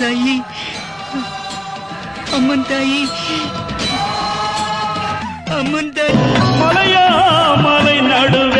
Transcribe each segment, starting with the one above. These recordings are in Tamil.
தாயி. அம்மன் தாயி. அம்மன் தாயி. மலையா மலை நடுவே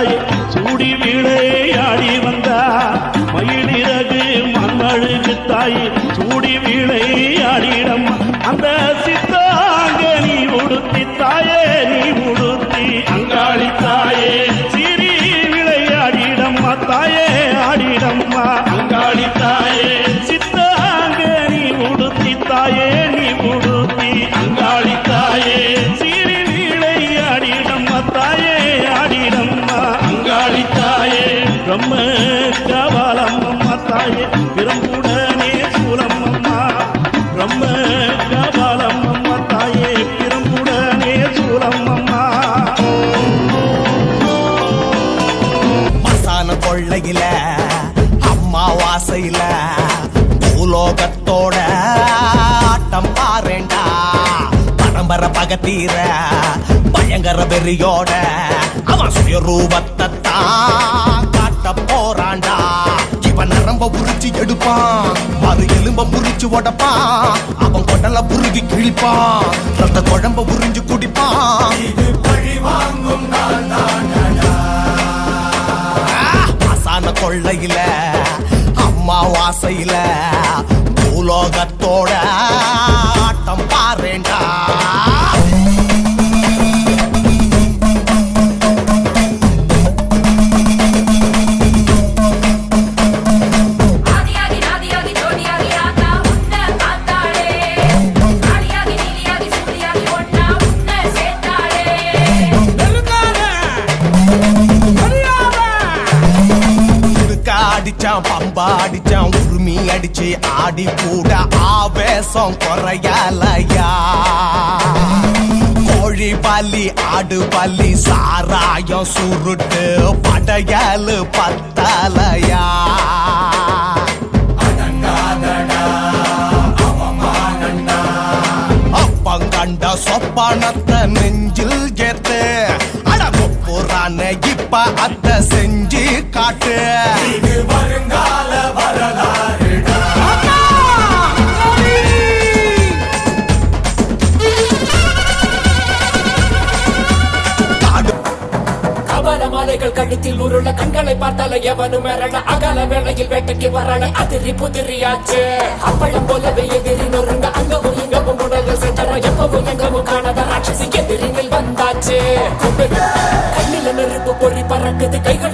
தாய் சூடி விளையாடி வந்தா. மயிலிறகு மண்ணழுகு தாய் சூடி விளையாடிடம் அந்த சித்தாங்க நீ உடுத்தி தாயே நீ பிரம்ம கபாலம் அம்மா தாயே பிரம்புடனே சூலம் அம்மா பிரம்ம கபாலம் அம்மா தாயே பிரம்புடனே சூலம் அம்மா மசான கொள்ளையில அம்மா வாசையில பூலோகத்தோட ஆட்டம் பாருண்டா. பரம்பர பகத்தீர பயங்கர வெறியோட அவன் சுயரூபத்தை பாட போறாண்டா இவன் நரம்ப உரிச்சு எடுப்பான். மறு எலும்ப முறிச்சு உடப்பான். அவன் கொடல உருவி கிழிப்பான். ரத்த குழம்ப உறிஞ்சு குடிப்பான். அசான கொள்ளையில அம்மா வாசையில பூலோகத்தோட அடிச்சான் பம்பா அடிச்சான் உருமி அடிச்சு ஆடி கூட ஆவேசம் குறையலையா? கோழி பல்லி ஆடு பல்லி சாராயம் சுருட்டு படையலு பத்தலையா? கண்ட சொப்பானத்தை நெஞ்சில் கேத்து அட பொப்புறான இப்ப அத்தை செஞ்சு காட்டு. வருங்கால வரலாறு. மாலைகள் கழுத்தில் உருள கண்களை பார்த்தால எவனும் மிரள அகல வேளையில் வேட்டைக்கு வரல அதிரி புதிரியாச்சு. அப்பளம் போலவே எதிரி நொறுங்க அங்கவும் இங்கவும் உடல்கள் செத்தர எப்பவும் எங்கவும் காணாத ராட்சசி எதிரினில் வந்தாச்சு. கண்ணில நெருப்பு பொறி பறக்குது கைகளும்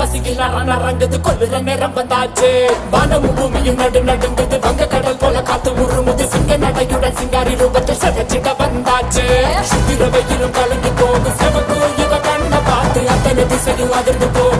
பசியில் நர நரங்குது கொல்லுற நேரம் வந்தாச்சு. வானமும் பூமியும் நடு நடுங்குது. வங்க கடல் போல காத்து உருமுது. சிங்க நடையுடன் சிங்காரி ரூபத்தில் செதச்சிட வந்தாச்சு. சுத்திர வெயிலும் கலந்து போகும். செவப்பு இவ கண்ணை பார்த்து அத்தனை திசையும் அதிர்ந்து போகும்.